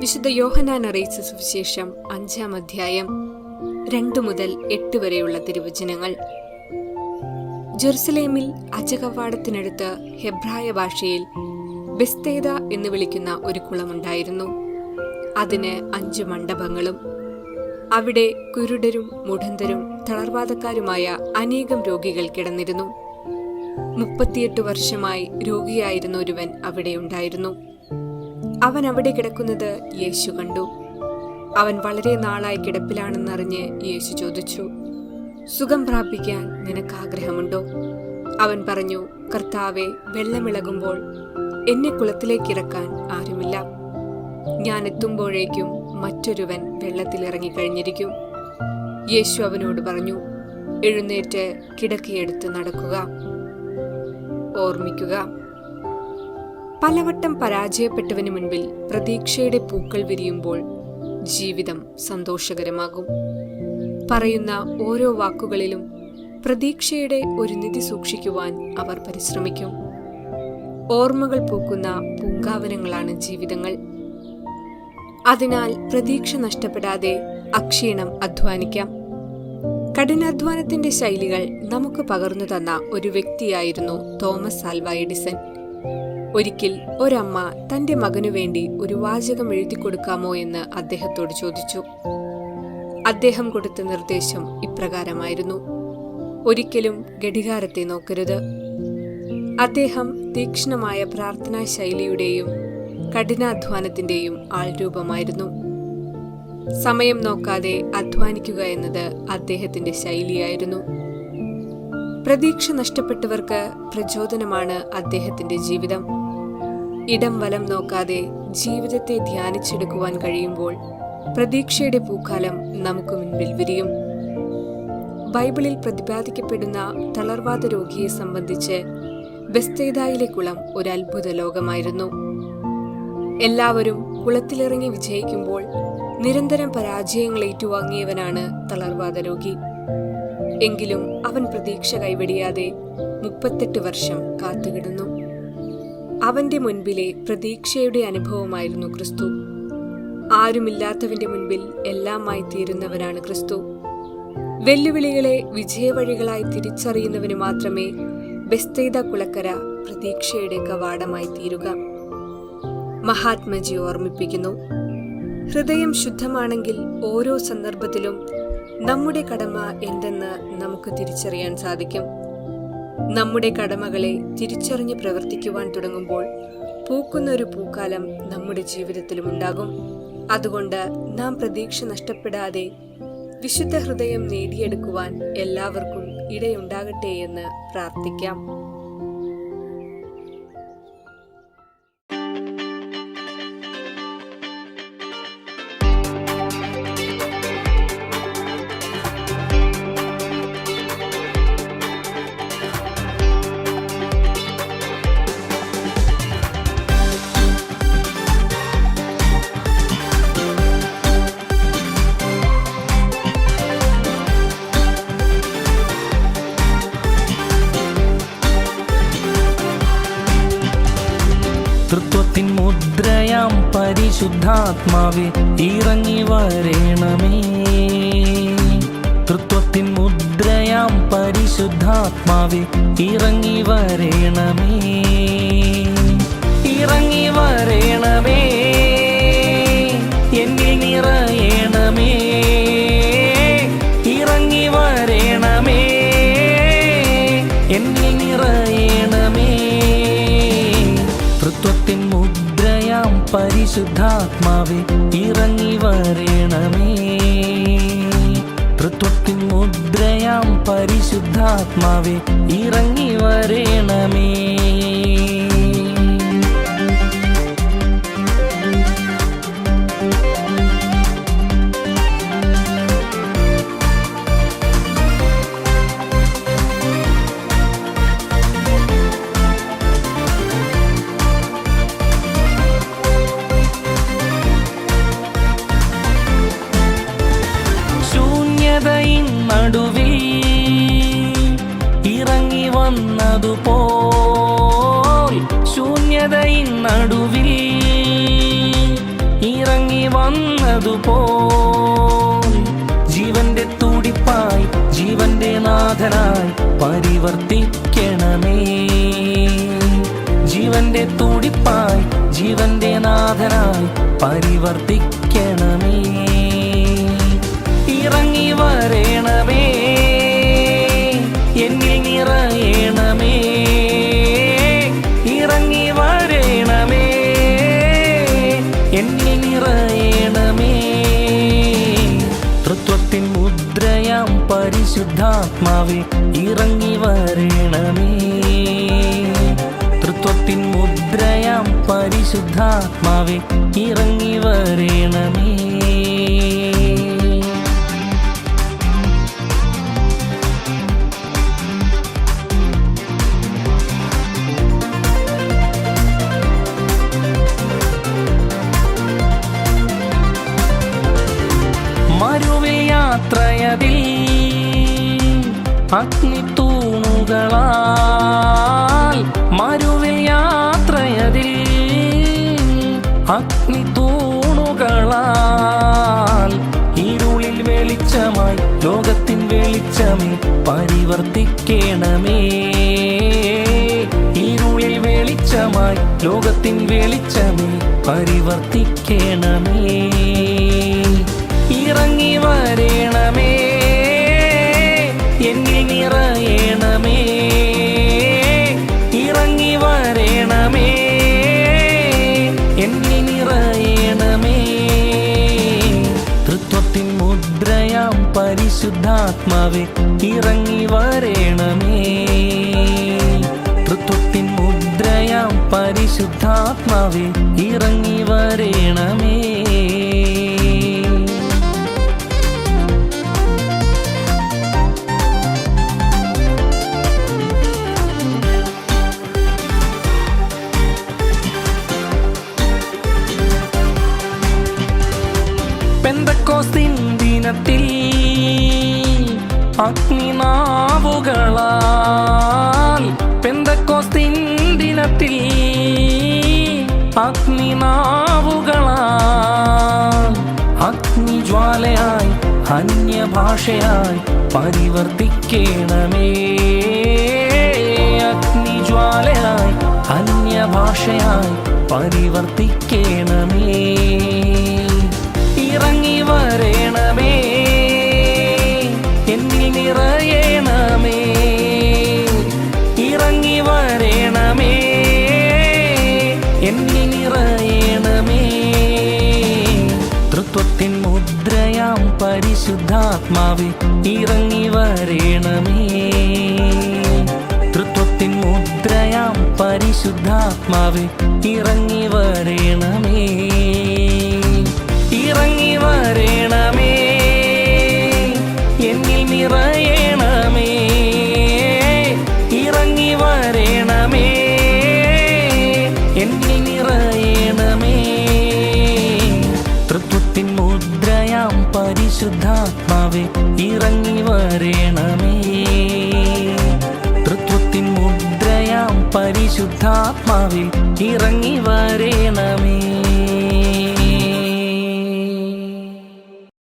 വിശുദ്ധ യോഹനാൻ അറിയിച്ച സുവിശേഷം അഞ്ചാം അധ്യായം രണ്ടു മുതൽ എട്ട് വരെയുള്ള തിരുവചനങ്ങൾ. ജെറുസലേമിൽ അജകവാടത്തിനടുത്ത് ഹെബ്രായ ഭാഷയിൽ ബെസ്തേദ എന്ന് വിളിക്കുന്ന ഒരു കുളമുണ്ടായിരുന്നു. അതിന് അഞ്ച് മണ്ഡപങ്ങളും അവിടെ കുരുടരും മുടന്തരും തളർവാദക്കാരുമായ അനേകം രോഗികൾ കിടന്നിരുന്നു. മുപ്പത്തിയെട്ട് വർഷമായി രോഗിയായിരുന്ന ഒരുവൻ അവിടെ ഉണ്ടായിരുന്നു. അവൻ അവിടെ കിടക്കുന്നത് യേശു കണ്ടു. അവൻ വളരെ നാളായി കിടപ്പിലാണെന്നറിഞ്ഞ് യേശു ചോദിച്ചു സുഖം പ്രാപിക്കാൻ നിനക്ക് ആഗ്രഹമുണ്ടോ? അവൻ പറഞ്ഞു കർത്താവെ വെള്ളമിളകുമ്പോൾ എന്നെ കുളത്തിലേക്ക് ഇറക്കാൻ ആരുമില്ല. ഞാൻ എത്തുമ്പോഴേക്കും മറ്റൊരുവൻ വെള്ളത്തിൽ ഇറങ്ങിക്കഴിഞ്ഞിരിക്കും. യേശു അവനോട് പറഞ്ഞു എഴുന്നേറ്റ് കിടക്കയെടുത്ത് നടക്കുക. ഓർമ്മിക്കുക. പലവട്ടം പരാജയപ്പെട്ടവന് മുൻപിൽ പ്രതീക്ഷയുടെ പൂക്കൾ വിരിയുമ്പോൾ ജീവിതം സന്തോഷകരമാകും. പറയുന്ന ഓരോ വാക്കുകളിലും പ്രതീക്ഷയുടെ ഒരു നിധി സൂക്ഷിക്കുവാൻ അവർ പരിശ്രമിക്കും. ഓർമ്മകൾ പൂക്കുന്ന പൂങ്കാവനങ്ങളാണ് ജീവിതങ്ങൾ. അതിനാൽ പ്രതീക്ഷ നഷ്ടപ്പെടാതെ അക്ഷീണം അധ്വാനിക്കാം. കഠിനാധ്വാനത്തിന്റെ ശൈലികൾ നമുക്ക് പകർന്നു തന്ന ഒരു വ്യക്തിയായിരുന്നു തോമസ് ആൽവ എഡിസൺ. ഒരിക്കൽ ഒരമ്മ തന്റെ മകനു വേണ്ടി ഒരു വാചകം എഴുതി കൊടുക്കാമോ എന്ന് അദ്ദേഹത്തോട് ചോദിച്ചു. അദ്ദേഹം കൊടുത്ത നിർദ്ദേശം ഇപ്രകാരമായിരുന്നു. ഒരിക്കലും ഘടികാരത്തെ നോക്കരുത്. അദ്ദേഹം തീക്ഷ്ണമായ പ്രാർത്ഥനാ ശൈലിയുടെയും കഠിനാധ്വാനത്തിന്റെയും ആൾരൂപമായിരുന്നു സമയം നോക്കാതെ അധ്വാനിക്കുക എന്നത് അദ്ദേഹത്തിന്റെ ശൈലിയായിരുന്നു. പ്രതീക്ഷ നഷ്ടപ്പെട്ടവർക്ക് പ്രചോദനമാണ് അദ്ദേഹത്തിന്റെ ജീവിതം. ഇടം വലം നോക്കാതെ ജീവിതത്തെ ധ്യാനിച്ചെടുക്കുവാൻ കഴിയുമ്പോൾ പ്രതീക്ഷയുടെ പൂക്കാലം നമുക്ക് മുൻപിൽ വിരിയും ബൈബിളിൽ പ്രതിപാദിക്കപ്പെടുന്ന തളർവാദ രോഗിയെ സംബന്ധിച്ച് ബെസ്തേദായിലെ കുളം ഒരു അത്ഭുത ലോകമായിരുന്നു. എല്ലാവരും കുളത്തിലിറങ്ങി വിജയിക്കുമ്പോൾ നിരന്തരം പരാജയങ്ങൾ ഏറ്റുവാങ്ങിയവനാണ് തളർവാദ രോഗി. എങ്കിലും അവൻ പ്രതീക്ഷ കൈവെടിയാതെ മുപ്പത്തെട്ട് വർഷം കാത്തുകിടന്നു. അവന്റെ മുൻപിലെ പ്രതീക്ഷയുടെ അനുഭവമായിരുന്നു ക്രിസ്തു. ആരുമില്ലാത്തവന്റെ മുൻപിൽ എല്ലാമായി തീരുന്നവനാണ് ക്രിസ്തു. വെല്ലുവിളികളെ വിജയവഴികളായി തിരിച്ചറിയുന്നവന് മാത്രമേ ബെസ്തൈത കുളക്കര പ്രതീക്ഷയുടെ കവാടമായി തീരുക. മഹാത്മജി ഓർമ്മിപ്പിക്കുന്നു ഹൃദയം ശുദ്ധമാണെങ്കിൽ ഓരോ സന്ദർഭത്തിലും നമ്മുടെ കടമ എന്തെന്ന് നമുക്ക് തിരിച്ചറിയാൻ സാധിക്കും. നമ്മുടെ കടമകളെ തിരിച്ചറിഞ്ഞ് പ്രവർത്തിക്കുവാൻ തുടങ്ങുമ്പോൾ പൂക്കുന്ന ഒരു പൂക്കാലം നമ്മുടെ ജീവിതത്തിലും ഉണ്ടാകും. അതുകൊണ്ട് നാം പ്രതീക്ഷ നഷ്ടപ്പെടാതെ വിശുദ്ധ ഹൃദയം നേടിയെടുക്കുവാൻ എല്ലാവർക്കും ഇടയുണ്ടാകട്ടെ എന്ന് പ്രാർത്ഥിക്കാം. പരിശുദ്ധാത്മാവെ ഇറങ്ങി വരേണമേ. തൃത്വത്തിൻ മുദ്രയാം പരിശുദ്ധാത്മാവെ ഇറങ്ങി വരേണമേ. ഇറങ്ങി വരേണമേ. എന്നിൽ നിറയണമേ. ഇറങ്ങി വരേണമേ. എന്നിൽ പരിശുദ്ധാത്മാവെ ഇറങ്ങി വരേണമേ തൃത്വത്തിൻ മുദ്രയാം പരിശുദ്ധാത്മാവെ ഇറങ്ങി വരേണമേ വന്നതുപോൽ നടുവിൽ ഇറങ്ങി വന്നതുപോ. ജീവന്റെ തുടിപ്പായി ജീവന്റെ നാഥനായി പരിവർത്തിക്കണമേ. ജീവന്റെ തുടിപ്പായി ജീവന്റെ നാഥനായി പരിവർത്തിക്കണമേ. ഇറങ്ങി വരേണമേ. എന്നിൽ നിറയണമേ നിറയണമേ. മുദ്രയാം പരിശുദ്ധാത്മാവെ ഇറങ്ങി വരണമേ. മുദ്രയാം പരിശുദ്ധാത്മാവെ ഇറങ്ങി വരണമേ. അഗ്നി തൂണുകളാൽ മരുവിൽ യാത്രയതിൽ അഗ്നി തൂണുകളാൽ ഇരുളിൽ വെളിച്ചമായി ലോകത്തിൻ വെളിച്ചമേ പരിവർത്തിക്കണമേ. ഇരുളിൽ വെളിച്ചമായി ലോകത്തിൻ വെളിച്ചമേ പരിവർത്തിക്കണമേ. ഇറങ്ങി വരേണമേ എന്നിൽ നിറയണമേ. ഇറങ്ങി വരേണമേ. എന്നിൽ നിറയണമേ. തൃത്വത്തിൻ മുദ്രയാം പരിശുദ്ധാത്മാവെ ഇറങ്ങി വരേണമേ. തൃത്വത്തിൻ മുദ്രയാം പരിശുദ്ധാത്മാവെ ഇറങ്ങി വരേണമേ. അഗ്നിനാവുകളാൽ അഗ്നിനാവുകളാൽ അഗ്നിജ്വാലയായി അന്യഭാഷയായി പരിവർത്തിക്കണമേ. അഗ്നിജ്വാലയായി അന്യഭാഷയായി പരിവർത്തിക്കണമേ. പരിശുദ്ധാത്മാവെ ഇറങ്ങി വരേണമേ. തൃത്വത്തിൻ മുദ്രയാം പരിശുദ്ധാത്മാവെ ഇറങ്ങി വരേണമേ. പരിശുദ്ധാത്മാവെ ഇറങ്ങി വരേണമേ. തൃത്വത്തിൻ മുദ്രയാം പരിശുദ്ധാത്മാവെ ഇറങ്ങി വരേണമേ.